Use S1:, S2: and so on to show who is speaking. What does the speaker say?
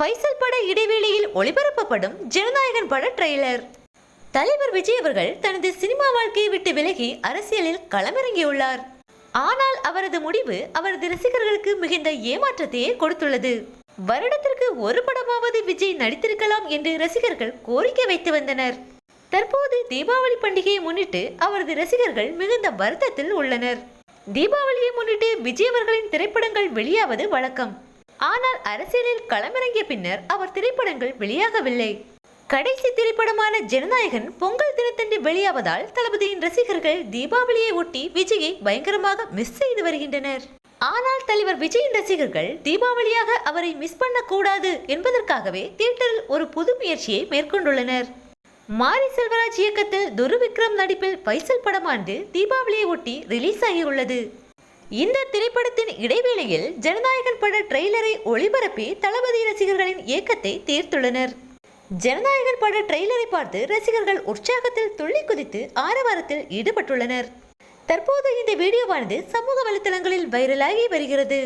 S1: ஃபைசல் பட இடைவெளியில் ஒளிபரப்பப்படும் ஜனநாயகன் பட ட்ரெய்லர் தலைவர் விஜய் அவர்கள் தனது சினிமா வாழ்க்கையை விட்டு விலகி அரசியலில் களமிறங்கியுள்ளார். ஆனால் அவரது முடிவு அவரது ரசிகர்களுக்கு மிகுந்த ஏமாற்றத்தையே கொடுத்துள்ளது. வருடத்திற்கு ஒரு படமாவது விஜய் நடித்திருக்கலாம் என்று ரசிகர்கள் கோரிக்கை வைத்து வந்தனர். தற்போது தீபாவளி பண்டிகையை முன்னிட்டு அவரது ரசிகர்கள் மிகுந்த வருத்தத்தில் உள்ளனர். தீபாவளியை முன்னிட்டு விஜய் அவர்களின் திரைப்படங்கள் வெளியாவது வழக்கம். ஆனால் அரசியலில் களமிறங்கிய பின்னர் அவர் திரைப்படங்கள் வெளியாகவில்லை. கடைசி திரைப்படமான ஜனநாயகன் பொங்கல் தினத்தன்று வெளியாவதால் தளபதியின் ரசிகர்கள் தீபாவளியை ஒட்டி விஜயை பயங்கரமாக மிஸ் செய்து வருகின்றனர். ஆனால் தலைவர் விஜயின் ரசிகர்கள் தீபாவளியாக அவரை மிஸ் பண்ணக்கூடாது என்பதற்காகவே தியேட்டரில் ஒரு புது முயற்சியை மேற்கொண்டுள்ளனர். மாரி செல்வராஜ் இயக்கத்தில் துரு விக்ரம் நடிப்பில் பைசல் படமாண்டு தீபாவளியை ஒட்டி ரிலீஸ் ஆகியுள்ளது. இந்த திரைப்படத்தின் இடைவேளையில் ஜனநாயகன் பட ட்ரெய்லரை ஒளிபரப்பி தளபதி ரசிகர்களின் ஏக்கத்தை தீர்த்துள்ளனர். ஜனநாயகன் பட ட்ரெய்லரை பார்த்து ரசிகர்கள் உற்சாகத்தில் துள்ளி குதித்து ஆரவாரத்தில் ஈடுபட்டுள்ளனர். தற்போது இந்த வீடியோவானது சமூக வலைத்தளங்களில் வைரலாகி வருகிறது.